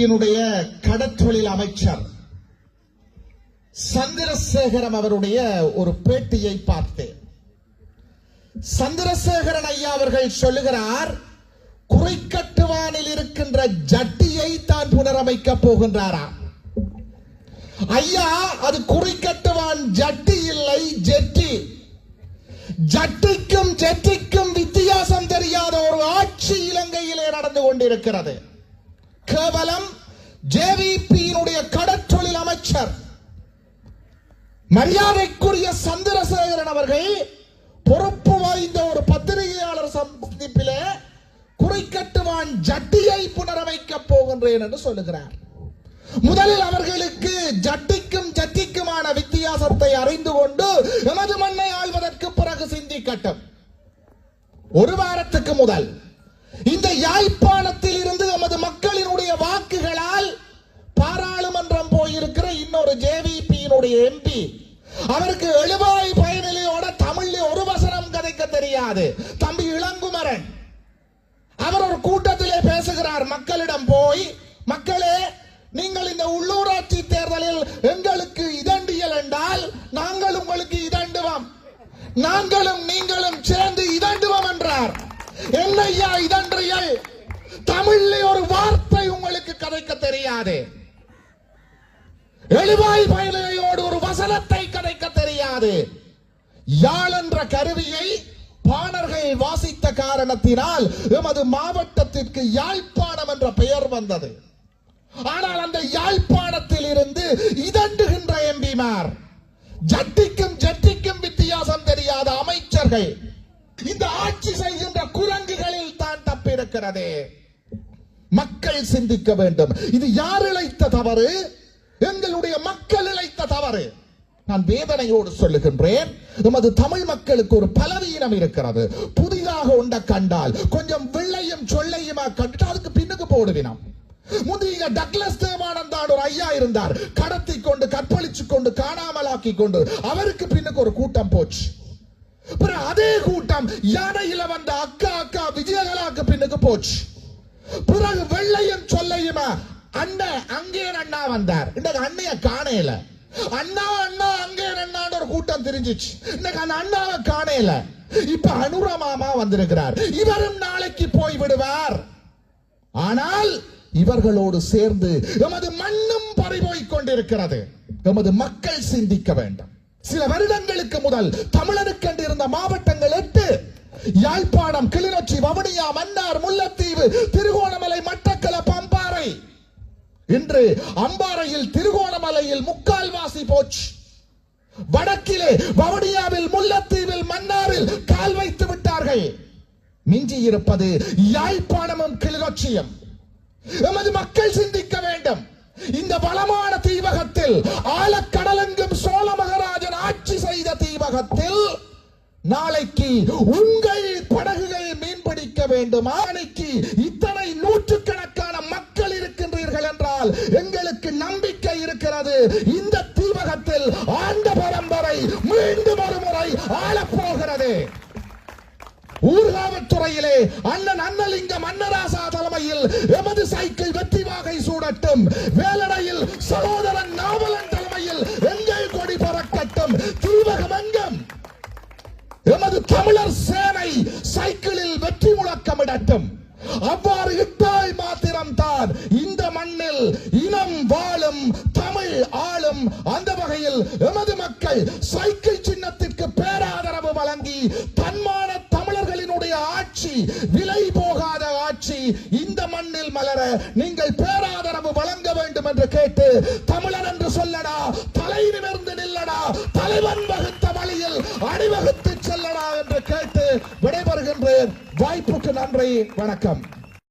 ஜேவிபியினுடைய கடற்றொழில் அமைச்சர் சந்திரசேகரன் அவருடைய ஒரு பேட்டியை பார்த்தேன். சந்திரசேகரன் ஐயா அவர்கள் சொல்லுகிறார் குறைக்கட்டுவானில் இருக்கின்ற ஜட்டியை தான் புனரமைக்க போகின்றாராம் ஐயா அது குறிக்கட்டுவான் ஜட்டி இல்லை ஜெட்டி. ஜட்டிக்கும் ஜெட்டிக்கும் வித்தியாசம் தெரியாத ஒரு ஆட்சி இலங்கையிலே நடந்து கொண்டிருக்கிறது. கேவலம் ஜேவிபியினுடைய கடற்றொழில் அமைச்சர் மரியாதைக்குரிய சந்திரசேகரன் அவர்கள் பொறுப்பு வாய்ந்த ஒரு பத்திரிகையாளர் சந்திப்பிலே குறிக்கட்டுவான் ஜட்டியை புனரமைக்கப் போகின்றேன் என்று சொல்லுகிறார். முதலில் அவர்களுக்கு ஜட்டிக்கும் ஜட்டிக்குமான வித்தியாசத்தை அறிந்து கொண்டு எமது மண்ணை ஆள்வதற்கு பிறகு சிந்திக்கட்டும். ஒரு வாரத்துக்கு முதல் இந்த யாழ்ப்பாணத்தில் இருந்து ஜேவிபியினுடைய எம்பி. அவருக்கு எழுவாய் பயனிலையோட தமிழ்ல ஒரு வசனம் கதைக்க தெரியாது. தம்பி இளங்குமரன். அவர் ஒரு கூட்டத்திலே பேசுகிறார் மக்களிடம் போய் மக்களே நீங்கள் இந்த உள்ளூராட்சி தேர்தலில் எங்களுக்கு இதண்டியல் என்றால் நாங்கள் உங்களுக்கு இதண்டுவோம். நாங்களும் நீங்களும் சேர்ந்து இதண்டுவோம் என்றார். என்னையா இதன்றியல்? தமிழ்ல ஒரு வார்த்தை உங்களுக்கு கதைக்க தெரியாது. எழுவாய் பயலையோடு ஒரு கிடைக்க தெரியாது. யாழ் என்ற கருவியை பாணர்கள் வாசித்த காரணத்தினால் எமது மாவட்டத்திற்கு யாழ்ப்பாணம் என்ற பெயர் வந்தது. ஆனால் அந்த யாழ்ப்பாணத்தில் இருந்து இதண்டுகின்ற எம்பிமார் ஜட்டிக்கும் ஜட்டிக்கும் வித்தியாசம் தெரியாத அமைச்சர்கள் இந்த ஆட்சி செய்கின்ற குரங்குகளில் தான் தப்பிருக்கிறது மக்கள் சிந்திக்க வேண்டும். இது யார் இழைத்த தவறு? எங்களுடைய மக்கள் இழைத்த தவறு. நான் வேதனையோடு சொல்லுகின்றேன். நமது தமிழ் மக்களுக்கு ஒரு பலவீனம் இருக்கிறது. புதிதாக உண்ட கண்டால் கொஞ்சம் வெள்ளையும் சொல்லையுமா கண்டுட்டு அதுக்கு பின்னுக்கு போடுவினம் முந்தைய டக்ளஸ் தேவானந்தான் ஒரு ஐயா இருந்தார். கடத்தி கொண்டு கற்பழிச்சு கொண்டு காணாமலாக்கி கொண்டு அவருக்கு பின்னுக்கு ஒரு கூட்டம் போச்சு. பிறகு அதே கூட்டம் யானையில வந்த அக்கா அக்கா விஜயகலாக்கு பின்னுக்கு போச்சு. பிறகு வெள்ளையும் சொல்லையுமா? அண்ணன் அங்கே அண்ணா வந்தார். இன்னைக்கு அண்ணைய காணையில அண்ணா அண்ணா அங்கே அண்ணான்னு ஒரு கூட்டம் தெரிஞ்சிச்சு. இன்னைக்கு அந்த அண்ணாவை காணையில இப்ப அனுரமாமா வந்திருக்கிறார். இவரும் நாளைக்கு போய் விடுவார். ஆனால் இவர்களோடு சேர்ந்து எமது மண்ணும் பறிபோய் கொண்டிருக்கிறது. எமது மக்கள் சிந்திக்க வேண்டும். சில வருடங்களுக்கு முதல் தமிழனுக்கென்று இருந்த மாவட்டங்கள் எட்டு. யாழ்ப்பாணம் கிளிநொச்சி வவுனியா மன்னார் முல்லைத்தீவு திருகோணமலை மட்டக்களப்பு இன்று அம்பாறையில் திருகோணமலையில் முக்கால்வாசி போச்சு. வடக்கிலே வவுனியாவில் முல்லத்தீவில் மன்னாரில் கால் வைத்து விட்டார்கள். மிஞ்சி இருப்பது யாழ்ப்பாணமும் கிளிநொச்சியும். எமது மக்கள் சிந்திக்க வேண்டும். இந்த வளமான தீவகத்தில் ஆழக்கடலெங்கும் சோழ மகாராஜன் ஆட்சி செய்த தீவகத்தில் நாளைக்கு உங்கள் படகுகள் மீன்பிடிக்க வேண்டும். ஆணைக்கு இத்தனை என்றால் எங்களுக்கு நம்பிக்கை இருக்கிறது. இந்த தீவகத்தில் ஆண்ட பரம்பரை மீண்டும் ஒரு முறை ஆளப்போகிறது ஊர்காவத்துறையிலே அண்ணன் அண்ணலிங்கம் அன்னராசா தலைமையில் எமது சைக்கிள் வெற்றி வாகை சூடட்டும். வேலடையில் சகோதரன் நாவலன் தலைமையில் எங்கள் கொடி பறக்கட்டும். தீவகம் எங்கும்? எமது தமிழர் சேனை சைக்கிளில் வெற்றி முழக்கமிடட்டும். அவ்வாறு இட்டால் மாத்திரம்தான் இந்த இனம் வாழும் தமிழ் ஆளும் அந்த வகையில் எமது மக்கள் சைக்கிள் சின்னத்திற்கு பேராதரவு வழங்கி தன்மான தமிழர்களினுடைய ஆட்சி விலை போகாத ஆட்சி இந்த மண்ணில் மலர நீங்கள் பேராதரவு வழங்க வேண்டும் என்று கேட்டு தமிழர் என்று சொல்லடா தலை நிமிர்ந்து நில்லடா தலைவன் வகுத்த வழியில் அணிவகுத்து செல்லடா என்று கேட்டு விடைபெறுகின்றேன். வாய்ப்புக்கு நன்றி வணக்கம்.